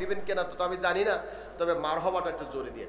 দিবেন কিনা তো আমি জানি না তবে মার হবাটা একটু জোরে দিয়ে।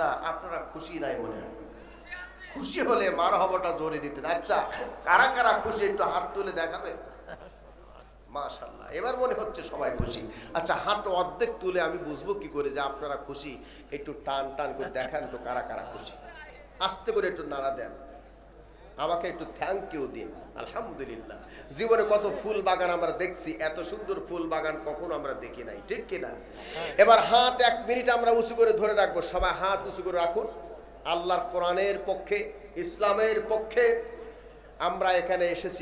না, আপনারা খুশি নাই মনে হয়। খুশি হলে মার হবটা জোরে দিতেন। আচ্ছা কারা কারা খুশি একটু হাত তুলে দেখাবে মাশাল্লাহ এবার মনে হচ্ছে সবাই খুশি। আচ্ছা হাত অর্ধেক তুলে আমি বুঝব কি করে যে আপনারা খুশি। একটু টান টান করে দেখেন তো কারা কারা খুশি। আস্তে করে একটু নাড়া দেন। আমাকে একটু থ্যাংক ইউ দিন। আলহামদুলিল্লাহ। জীবনে কত ফুল বাগান আমরা দেখছি এত সুন্দর ফুল বাগান কখনো আমরা দেখি নাই ঠিক কিনা? এবার হাত এক মিনিট আমরা উঁচু করে ধরে রাখব। সবাই হাত উঁচু করে রাখুন। আল্লাহর কোরআনের পক্ষে ইসলামের পক্ষে আমরা এখানে এসেছি।